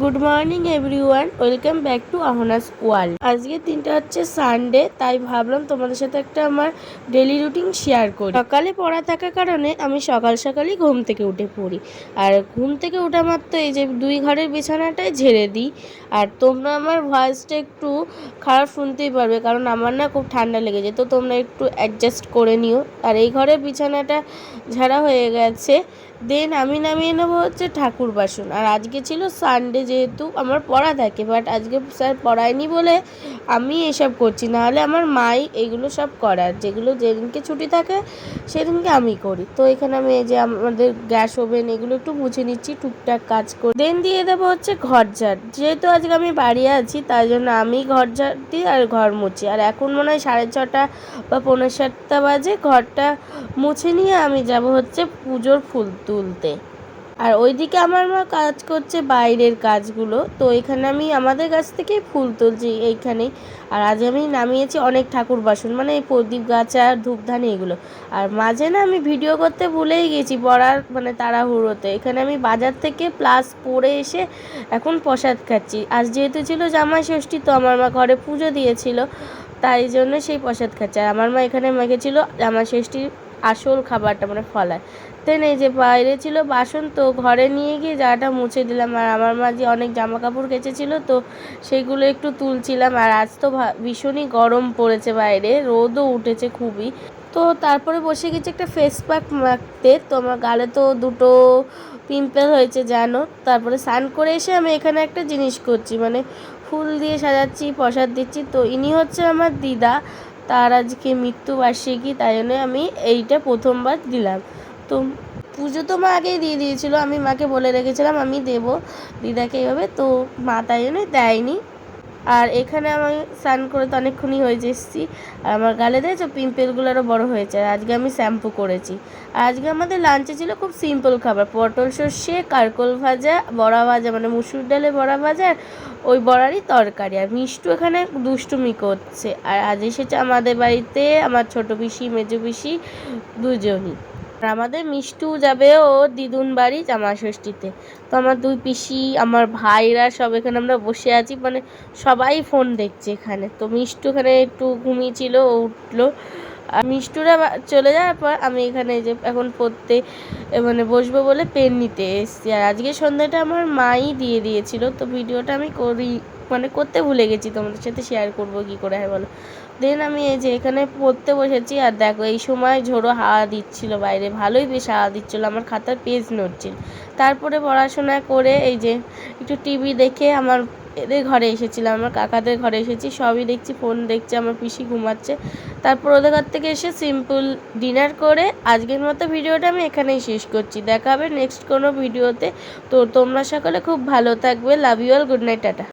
Good morning everyone welcome back to Ahnas world আজকের দিনটা হচ্ছে সানডে তাই ভাবলাম তোমাদের সাথে একটা আমার ডেলি রুটিন শেয়ার করি। সকালে পড়া থাকার কারণে আমি সকাল সকালই ঘুম থেকে উঠে পড়ি। আর ঘুম থেকে ওঠা মাত্র এই যে দুই ঘরের বিছানাটাই ঝেড়ে দিই। আর তোমরা আমার ভয়েসটা একটু খারাপ শুনতেই পারবে, কারণ আমার না খুব ঠান্ডা লেগে যায়। তো তোমরা একটু অ্যাডজাস্ট করে নিও। আর এই ঘরের বিছানাটা ঝাড়া হয়ে গেছে। দেন আমি নামিয়ে নেব হচ্ছে ঠাকুর বাসন। আর আজকে ছিল সানডে যেহেতু আমার পড়া থাকে বাট আজকে স্যার পড়ায়নি বলে আমি এসব করছি। নাহলে আমার মাই এগুলো সব করার, যেগুলো যেদিনকে ছুটি থাকে সেদিনকে আমি করি। তো এখানে আমি এই যে আমাদের গ্যাস ওভেন এগুলো একটু মুছে নিচ্ছি, টুকটাক কাজ করে দেন দিয়ে দেবো হচ্ছে ঘর ঝাড় যেহেতু আজকে আমি বাড়ি আছি, তাই জন্য আমি ঘর ঝাড় দিই আর ঘর মুছি। আর এখন মনে হয় সাড়ে ছটা বা পৌনে সাতটা বাজে, ঘরটা মুছে নিয়ে আমি যাব হচ্ছে পুজোর ফুল তুলতে। আর ওইদিকে আমার মা কাজ করছে বাইরের কাজগুলো, তো এখানে আমি আমাদের কাছ থেকেই ফুল তুলছি এইখানেই। আর আজ আমি নামিয়েছি অনেক ঠাকুর বাসন মানে এই প্রদীপ গাছা ধূপধানি এগুলো আর মাঝে না আমি ভিডিও করতে ভুলেই গেছি পড়ার মানে তাড়াহুড়োতে। এখানে আমি বাজার থেকে প্লাস পরে এসে এখন প্রসাদ খাচ্ছি। আজ যেহেতু ছিল জামাই ষষ্ঠী, তো আমার মা ঘরে পুজো দিয়েছিল, তাই জন্য সেই প্রসাদ খাচ্ছে। আর আমার মা এখানে মেখেছিল জামাই ষষ্ঠীর আসল খাবারটা মানে ফলায় দেন এই যে বাইরে ছিল বাসন, তো ঘরে নিয়ে গিয়ে জায়গাটা মুছে দিলাম। আর আমার মা যে অনেক জামা কাপড় কেচেছিল, তো সেগুলো একটু তুলছিলাম। আর আজ তো ভীষণই গরম পড়েছে বাইরে, রোদও উঠেছে খুবই। তো তারপরে বসে গেছি একটা ফেস প্যাক মাখতে। তো আমার গালে তো দুটো পিম্পল হয়েছে জানো তারপরে স্নান করে এসে আমি এখানে একটা জিনিস করছি মানে ফুল দিয়ে সাজাচ্ছি, প্রসাদ দিচ্ছি। তো ইনি হচ্ছে আমার দিদা। তার আজকে মৃত্যুবার্ষিকী তাই জন্য আমি এইটা প্রথমবার দিলাম। তো পুজো তো মা আগেই দিয়ে দিয়েছিলো, আমি মাকে বলে রেখেছিলাম, আমি দেবো দিদাকে এইভাবে তো মা তাই জন্য দেয়নি। আর এখানে আমি স্নান করে তো অনেকক্ষণই হয়ে এসেছি। আর আমার গালে দেখেছ? পিম্পলগুলো আরও বড়ো হয়েছে। আর আজকে আমি শ্যাম্পু করেছি। আজকে আমাদের লাঞ্চে ছিল খুব সিম্পল খাবার। পটল সর্ষে, কারকোল ভাজা, বড়া ভাজা মানে মুসুর ডালে বড়া ভাজা আর ওই বড়ারই তরকারি। আর মিষ্টু এখানে দুষ্টুমি করছে। আর আজ এসেছে আমাদের বাড়িতে আমার ছোট পিসি, মেজো পিসি দুজনই। আর আমাদের মিষ্টু যাবে ও দিদুন বাড়ি জামা ষষ্ঠীতে তো আমার দুই পিসি, আমার ভাইরা সব এখানে আমরা বসে আছি মানে সবাই ফোন দেখছে এখানে। তো মিষ্টু এখানে একটু ঘুমিয়েছিল, ও উঠল। মিষ্টুরা চলে যাওয়ার পর আমি এখানে যে এখন পড়তে মানে বসবো বলে পেন নিতে এসেছি। আর আজকে সন্ধ্যাটা আমার মাই দিয়ে দিয়েছিল, তো ভিডিওটা আমি করি মানে করতে ভুলে গেছি তোমাদের সাথে শেয়ার করব কি করে হয় বলো। দেন আমি এই যে এখানে পড়তে বসেছি, আর দেখো এই সময় ঝোড়ো হাওয়া দিচ্ছিল বাইরে, ভালোই বেশ হাওয়া দিচ্ছিল, আমার খাতার পেজ নড়ছিল। তারপরে পড়াশোনা করে এই যে একটু টিভি দেখে আমার এদের ঘরে এসেছিলাম, আমার কাকাদের ঘরে এসেছি, সবই দেখছি ফোন দেখছে, আমার পিসি ঘুমাচ্ছে। তারপর ওদের ঘর থেকে এসে সিম্পল ডিনার করে আজকের মতো ভিডিওটা আমি এখানেই শেষ করছি। দেখা হবে নেক্সট কোনো ভিডিওতে। তো তোমরা সকলে খুব ভালো থাকবে love you all good night tata.